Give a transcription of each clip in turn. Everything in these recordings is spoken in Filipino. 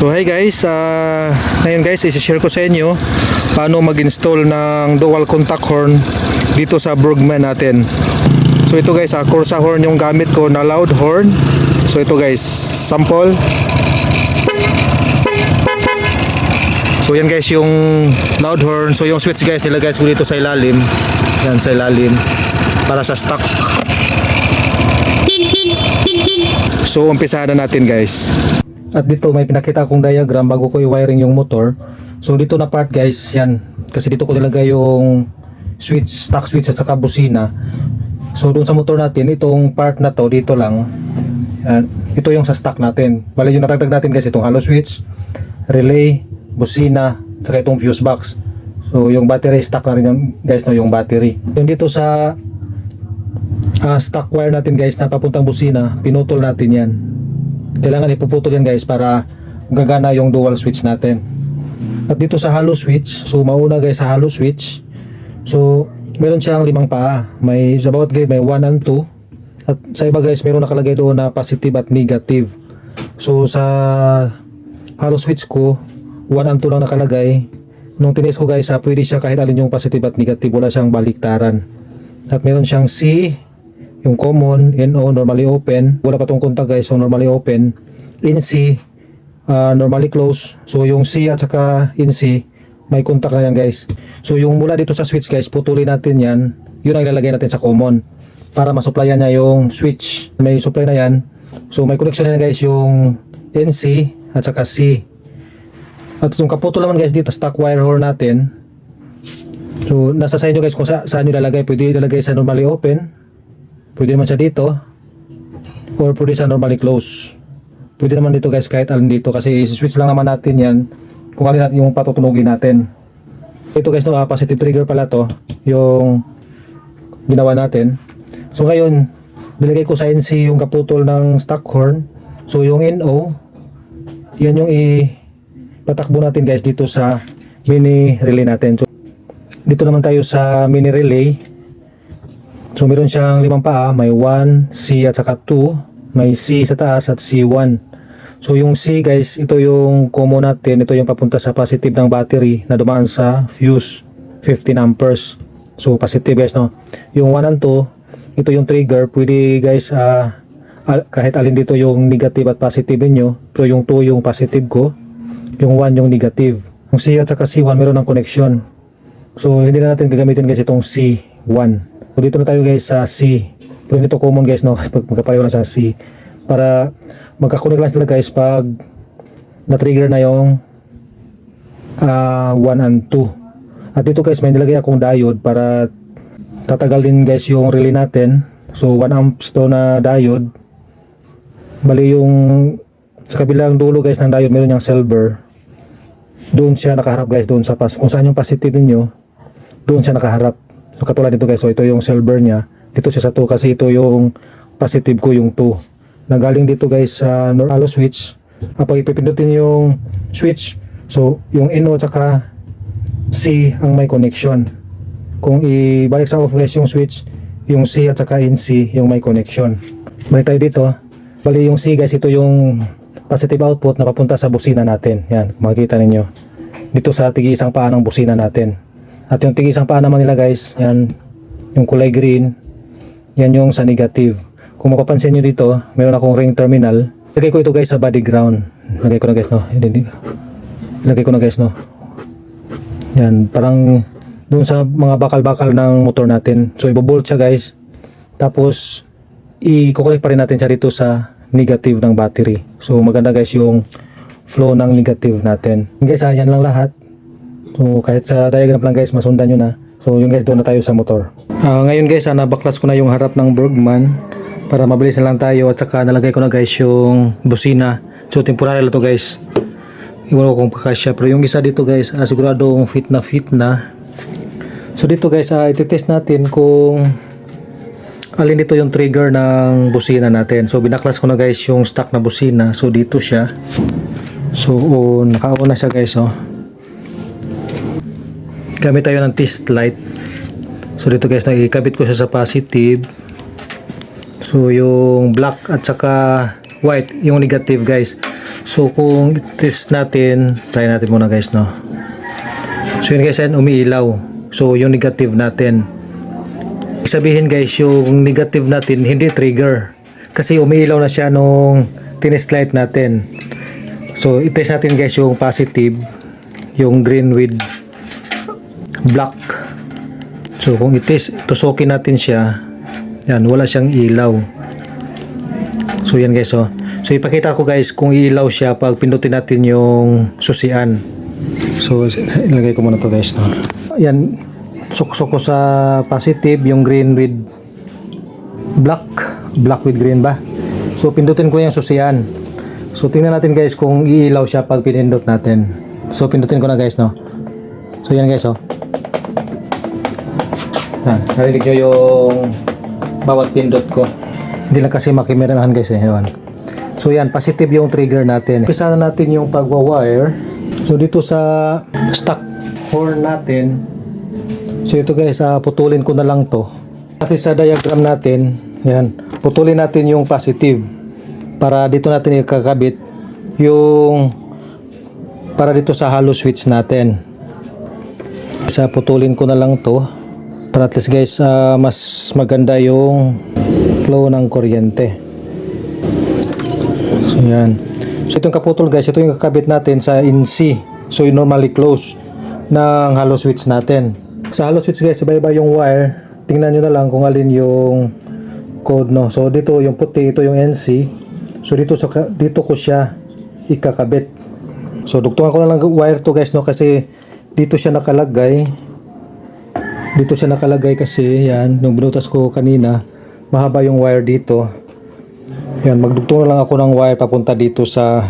So hey guys, ah, ngayon guys isi-share ko sa inyo paano mag-install ng dual contact horn dito sa Brugman natin. So ito guys, uh, Corsa horn yung gamit ko na loud horn. So ito guys, sample. So yan guys yung loud horn. So yung switch guys nilagay ko dito sa ilalim. Yan sa ilalim para sa stock. So umpisahan na natin guys. At dito may pinakita akong diagram bago ko i-wiring yung motor. So dito na part guys, yan. Kasi dito ko nilagay yung switch, stock switch at saka busina. So doon sa motor natin, itong part na to dito lang. Yan. Ito yung sa stock natin. Bali yung natagdag natin guys, itong hollow switch, relay, busina, saka itong fuse box. So yung battery stock na rin yung, guys no, yung battery. Yung dito sa ah, stock wire natin guys na papuntang busina, pinutol natin yan kailangan ipuputol yan guys para gagana yung dual switch natin. At dito sa hollow switch so mauna guys sa hollow switch. So meron siyang limang paa. May sa bawat grade may 1 and 2 at sa iba guys meron nakalagay doon na positive at negative. So sa hollow switch ko 1 and 2 lang nakalagay. Nung tinis ko guys ha, pwede siya kahit alin yung positive at negative. Wala siyang baliktaran. At meron siyang C yung common, NO, normally open. Wala pa tong contact guys, so normally open. In C, uh, normally close. So yung C at saka in C, may contact na yan guys. So yung mula dito sa switch guys, putulin natin yan. Yun ang ilalagay natin sa common. Para masupplyan niya yung switch. May supply na yan. So may connection na guys yung NC at saka C. At yung kaputol naman guys dito, stock wire horn natin. So nasa sa inyo guys kung sa, saan nyo ilalagay. Pwede ilalagay sa normally open Pwede naman siya dito. Or pwede sa normally close. Pwede naman dito guys kahit alin dito kasi switch lang naman natin yan kung alin natin yung patutunugin natin. Ito guys no, ah, positive trigger pala to yung ginawa natin. So ngayon, nilagay ko sa NC yung kaputol ng stock horn. So yung NO, yan yung ipatakbo natin guys dito sa mini relay natin. So, dito naman tayo sa mini relay. So meron siyang limang paa, may 1, C at saka 2, may C sa taas at C1. So yung C guys, ito yung common natin, ito yung papunta sa positive ng battery na dumaan sa fuse 15 amperes. So positive guys no. Yung 1 and 2, ito yung trigger, pwede guys al- kahit alin dito yung negative at positive niyo. So yung 2 yung positive ko, yung 1 yung negative. Yung C at saka C1 meron ng connection. So hindi na natin gagamitin guys itong C1. So dito na tayo guys sa C. Pero dito common guys no, magkapareho lang sa C. Para magkakunik lang sila guys pag na-trigger na yung ah, 1 and 2. At dito guys may nilagay akong diode para tatagal din guys yung relay natin. So 1 amps to na diode. Bali yung sa kabilang dulo guys ng diode meron yung silver. Doon siya nakaharap guys doon sa pas kung saan yung positive niyo doon siya nakaharap. So katulad dito guys, so ito yung silver niya. Dito siya sa 2 kasi ito yung positive ko yung 2. Nagaling dito guys sa hollow switch. Ah, pag ipipindutin yung switch, so yung NO at saka C ang may connection. Kung ibalik sa off guys yung switch, yung C at saka NC yung may connection. Balik tayo dito. Bali yung C guys, ito yung positive output na papunta sa busina natin. Yan, makikita ninyo. Dito sa tigi isang paa ng busina natin. At yung tigi isang paa naman nila guys, yan, yung kulay green, yan yung sa negative. Kung mapapansin nyo dito, meron akong ring terminal. Lagay ko ito guys sa body ground. Lagay ko na guys no. Lagay ko na guys no. Yan, parang doon sa mga bakal-bakal ng motor natin. So ibobolt siya guys. Tapos i-connect pa rin natin siya dito sa negative ng battery. So maganda guys yung flow ng negative natin. Guys, ah, yan lang lahat. So kahit sa diagram lang guys, masundan nyo na. So yun guys, doon na tayo sa motor. Ah, ngayon guys, ah, nabaklas ko na yung harap ng Bergman para mabilis na lang tayo at saka nalagay ko na guys yung busina. So temporary lang to guys. Iwan ko kung pakasya. Pero yung isa dito guys, ah, siguradong fit na fit na. So dito guys, ah, ititest natin kung alin dito yung trigger ng busina natin. So binaklas ko na guys yung stock na busina. So dito siya. So oh, naka-on na siya guys oh. Gamit tayo ng test light. So dito guys, nakikabit ko siya sa positive. So yung black at saka white, yung negative guys. So kung test natin, try natin muna guys no. So yun guys, yan umiilaw. So yung negative natin. Sabihin guys, yung negative natin hindi trigger. Kasi umiilaw na siya nung tinest light natin. So itest natin guys yung positive, yung green with black. So kung itest, tusukin natin siya, yan, wala siyang ilaw. So yan guys oh. So ipakita ko guys kung ilaw siya pag pindutin natin yung susian. So ilagay ko muna to guys no. Yan suksok ko sa positive yung green with black, black with green ba. So pindutin ko yung susian. So tingnan natin guys kung iilaw siya pag pinindot natin. So pindutin ko na guys no. So yan guys oh. Yan, narinig nyo yung bawat pindot ko. Hindi lang kasi makimerahan guys eh. Ewan. So yan, positive yung trigger natin. Umpisa na natin yung pagwa-wire. So dito sa stock horn natin. So ito guys, ah, putulin ko na lang to. Kasi sa diagram natin, yan, putulin natin yung positive. Para dito natin ikakabit yung para dito sa hollow switch natin. Sa putulin ko na lang to para at least guys ah, mas maganda yung flow ng kuryente. So yan. So itong kaputol guys, ito yung kakabit natin sa NC. So yung normally close ng hollow switch natin. Sa hollow switch guys, iba-iba yung wire. Tingnan nyo na lang kung alin yung code no. So dito yung puti, ito yung NC. So dito sa dito ko siya ikakabit. So dugtungan ko na lang wire to guys no kasi dito siya nakalagay. Dito siya nakalagay kasi yan, nung binutas ko kanina, mahaba yung wire dito. Yan, magdugtong lang ako ng wire papunta dito sa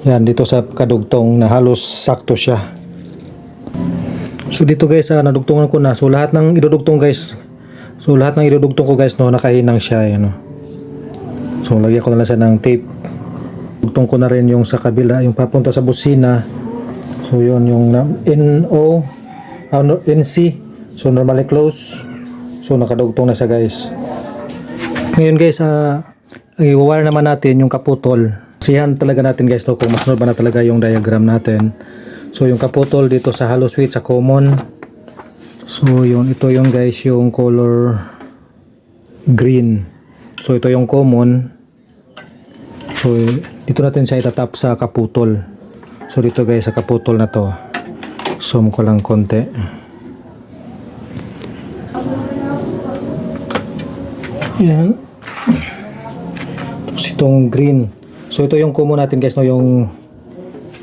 yan, dito sa kadugtong na halos sakto siya. So dito guys, ah, nadugtungan ko na. So lahat ng idudugtong guys, so lahat ng idudugtong ko guys, no, nakahinang siya. Yan, no. So lagyan ko na lang siya ng tape. Dugtong ko na rin yung sa kabila, yung papunta sa busina. So yun, yung NO, ano, NC. So normally close. So nakadugtong na siya guys. Ngayon guys, ah ang i-wire naman natin yung kaputol. Siyan talaga natin guys no, kung masunod ba na talaga yung diagram natin. So yung kaputol dito sa hollow switch sa common. So yun, ito yung guys yung color green. So ito yung common. So dito natin siya itatap sa kaputol. So dito guys sa kaputol na to. Zoom ko lang konti. Yan. Tapos itong green. So ito yung common natin guys no, yung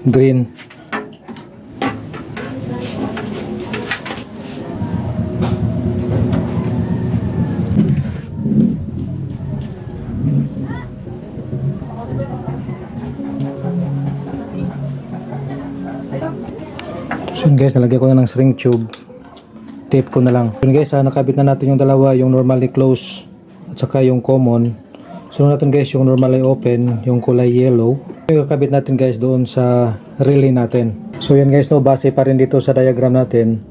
green. So guys, nalagyan ko na ng string tube. Tape ko na lang. Yun guys, ha, nakabit na natin yung dalawa, yung normally close at saka yung common. Sunod natin guys yung normally open, yung kulay yellow. Yung kakabit natin guys doon sa relay natin. So yan guys no, base pa rin dito sa diagram natin.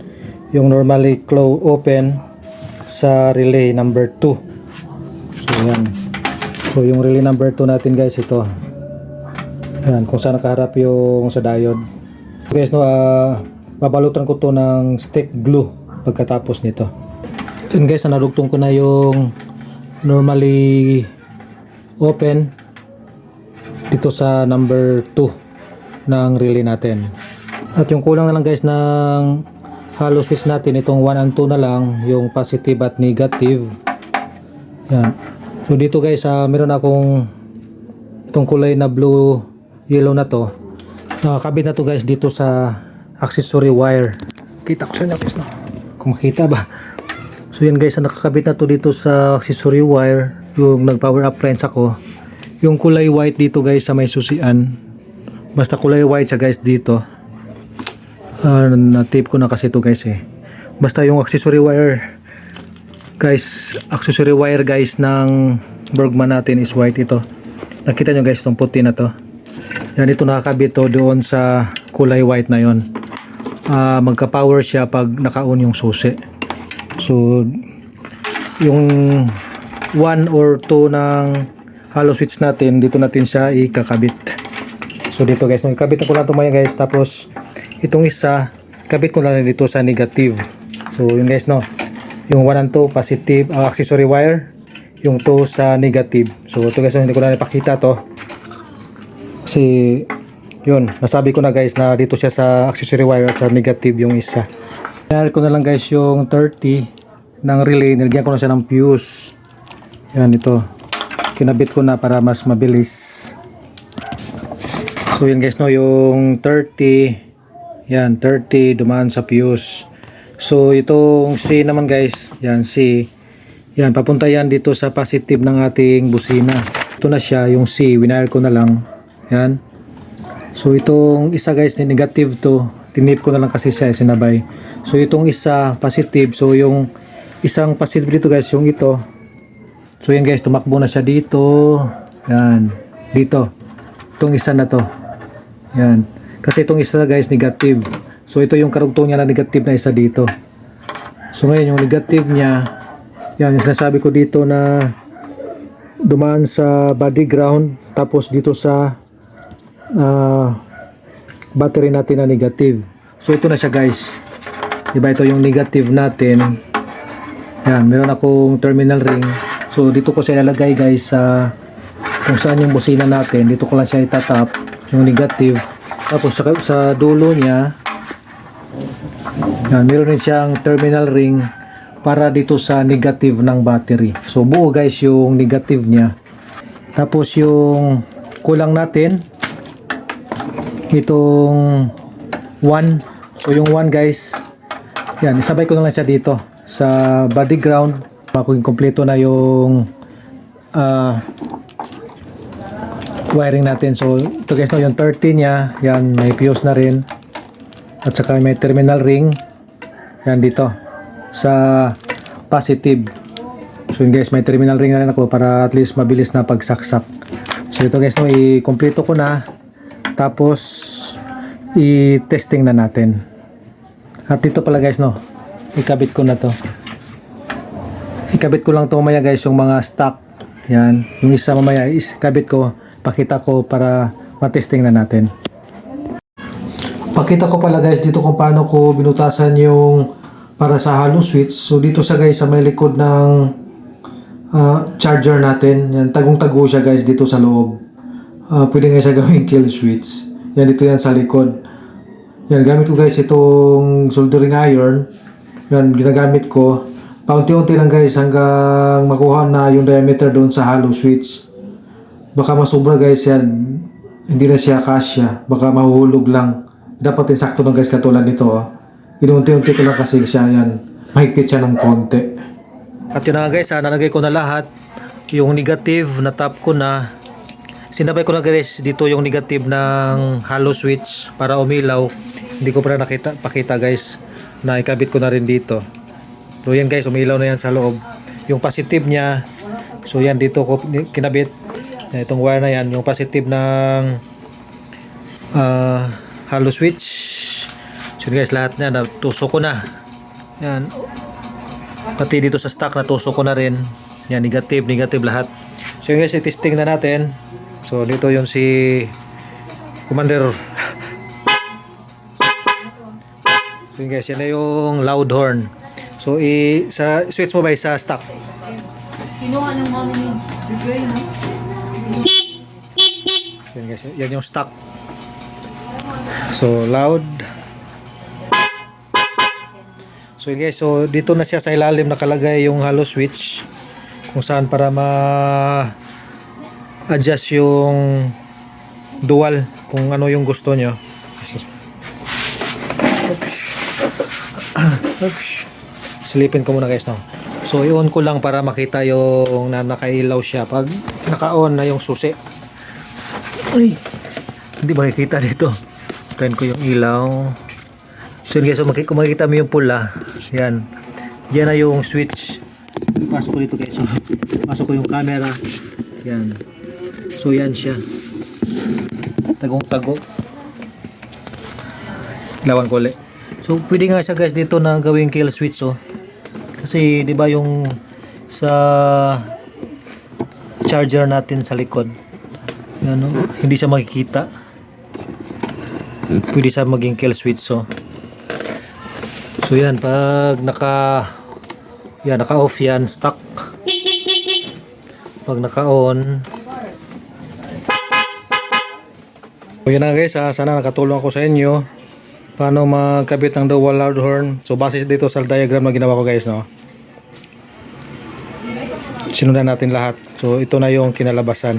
Yung normally close open sa relay number 2. So yan. So yung relay number 2 natin guys ito. Yan, kung saan nakaharap yung sa diode. Guys no, babalutan ko to ng stick glue pagkatapos nito. So guys, narugtong ko na yung normally open dito sa number 2 ng relay natin. At yung kulang na lang guys ng hollow switch natin, itong 1 and 2 na lang, yung positive at negative. Yan. So dito guys, ah, meron akong itong kulay na blue yellow na to. Nakakabit na to guys dito sa accessory wire. Kita ko sa inyo guys no. Kung makita ba. So yan guys, nakakabit na to dito sa accessory wire, yung nag power appliance ako. Yung kulay white dito guys sa may susian. Basta kulay white siya guys dito. Ah, na-tape ko na kasi to guys eh. Basta yung accessory wire guys, accessory wire guys ng Bergman natin is white ito. Nakita nyo guys tong puti na to. Yan ito nakakabit to doon sa kulay white na yon. Ah, magka-power siya pag naka-on yung susi. So, yung 1 or 2 ng hollow switch natin, dito natin siya ikakabit. So dito guys, ikabit ko lang ito maya guys. Tapos itong isa, kabit ko lang dito sa negative. So yun guys no. Yung 1 and 2 positive uh, accessory wire. Yung 2 sa negative. So ito guys, hindi ko na ipakita to. Kasi yun, nasabi ko na guys na dito siya sa accessory wire at sa negative yung isa. Kaya ko na lang guys yung 30 ng relay. Nilagyan ko na siya ng fuse. Yan ito. Kinabit ko na para mas mabilis. So yun guys no, yung 30 yan 30 dumaan sa fuse. So itong C naman guys, yan C. Yan papunta yan dito sa positive ng ating busina. Ito na siya yung C, winire ko na lang. Yan. So itong isa guys negative to, tinip ko na lang kasi siya sinabay. So itong isa positive, so yung isang positive dito guys, yung ito. So yan guys, tumakbo na siya dito. Yan, dito. Itong isa na to. Yan. Kasi itong isa guys, negative. So ito yung karugtong niya na negative na isa dito. So ngayon yung negative niya, yan yung sinasabi ko dito na dumaan sa body ground tapos dito sa ah, battery natin na negative. So ito na siya guys. Diba ito yung negative natin. Yan, meron akong terminal ring. So dito ko siya ilalagay guys sa kung saan yung busina natin. Dito ko lang siya itatap yung negative. Tapos sa, sa dulo niya yan, meron din siyang terminal ring para dito sa negative ng battery. So buo guys yung negative niya. Tapos yung kulang natin itong 1 so yung 1 guys. Yan isabay ko na lang siya dito sa body ground kung kompleto na yung ah, wiring natin. So ito guys no, yung 30 niya. Yan may fuse na rin. At saka may terminal ring. Yan dito. Sa positive. So yun guys may terminal ring na rin ako para at least mabilis na pagsaksak. So ito guys no i-kompleto ko na tapos i-testing na natin. At dito pala guys no, ikabit ko na to. Ikabit ko lang to mamaya guys yung mga stock. Yan, yung isa mamaya is kabit ko, pakita ko para matesting na natin. Pakita ko pala guys dito kung paano ko binutasan yung para sa hollow switch. So dito sa guys sa may likod ng ah, charger natin. Yan, tagong-tago siya guys dito sa loob. Ah, pwede nga siya gawing kill switch. Yan, dito yan sa likod. Yan, gamit ko guys itong soldering iron. Yan, ginagamit ko. Paunti-unti lang guys hanggang makuha na yung diameter doon sa hollow switch. Baka masubra guys yan. Hindi na siya kasya. Baka mahuhulog lang. Dapat din sakto lang guys katulad nito. Oh. Inunti-unti ko lang kasi siya yan. Mahigpit siya ng konti. At yun na guys, ha, nalagay ko na lahat. Yung negative, na tap ko na. Sinabay ko na guys dito yung negative ng hollow switch para umilaw. Hindi ko pa nakita, pakita guys na ikabit ko na rin dito. So yan guys, umilaw na yan sa loob. Yung positive niya, so yan dito ko kinabit. Itong wire na yan, yung positive ng ah, hollow switch. So guys, lahat na natusok ko na. Yan. Pati dito sa stock natusok ko na rin. Yan, negative, negative lahat. So guys, i-testing na natin. So dito yung si Commander. So yun guys, yan na yung loud horn. So i sa switch mo ba sa stock? Kinuha ng mami ni Grey, no? So yun guys, yan yung stock. So loud. So yun guys, so dito na siya sa ilalim nakalagay yung hollow switch kung saan para ma adjust yung dual kung ano yung gusto nyo. Oops. Silipin ko muna guys no. So i-on ko lang para makita yung na nakailaw siya. Pag naka-on na yung susi. Ay, hindi ba nakikita dito? Turn ko yung ilaw. So guys, so kung makikita mo yung pula, yan. Yan na yung switch. Pasok ko dito guys. So, pasok ko yung camera. Yan. So yan siya. Tagong-tago. Lawan ko ulit. So pwede nga siya guys dito na gawing kill switch oh. Kasi 'di ba yung sa charger natin sa likod. Yan oh, hindi siya makikita. pwede siya maging kill switch so so yan pag naka yan naka off yan stuck pag naka on so yun na guys ah, sana nakatulong ako sa inyo paano magkabit ng dual loud horn so base dito sa diagram na ginawa ko guys no sinundan natin lahat so ito na yung kinalabasan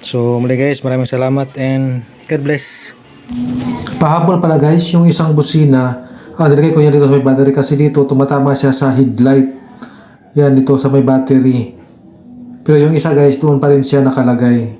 so muli guys maraming salamat and God bless Pahapon pala guys, yung isang busina, ah, ko yan dito sa may battery kasi dito tumatama siya sa headlight. Yan dito sa may battery. Pero yung isa guys, doon pa rin siya nakalagay.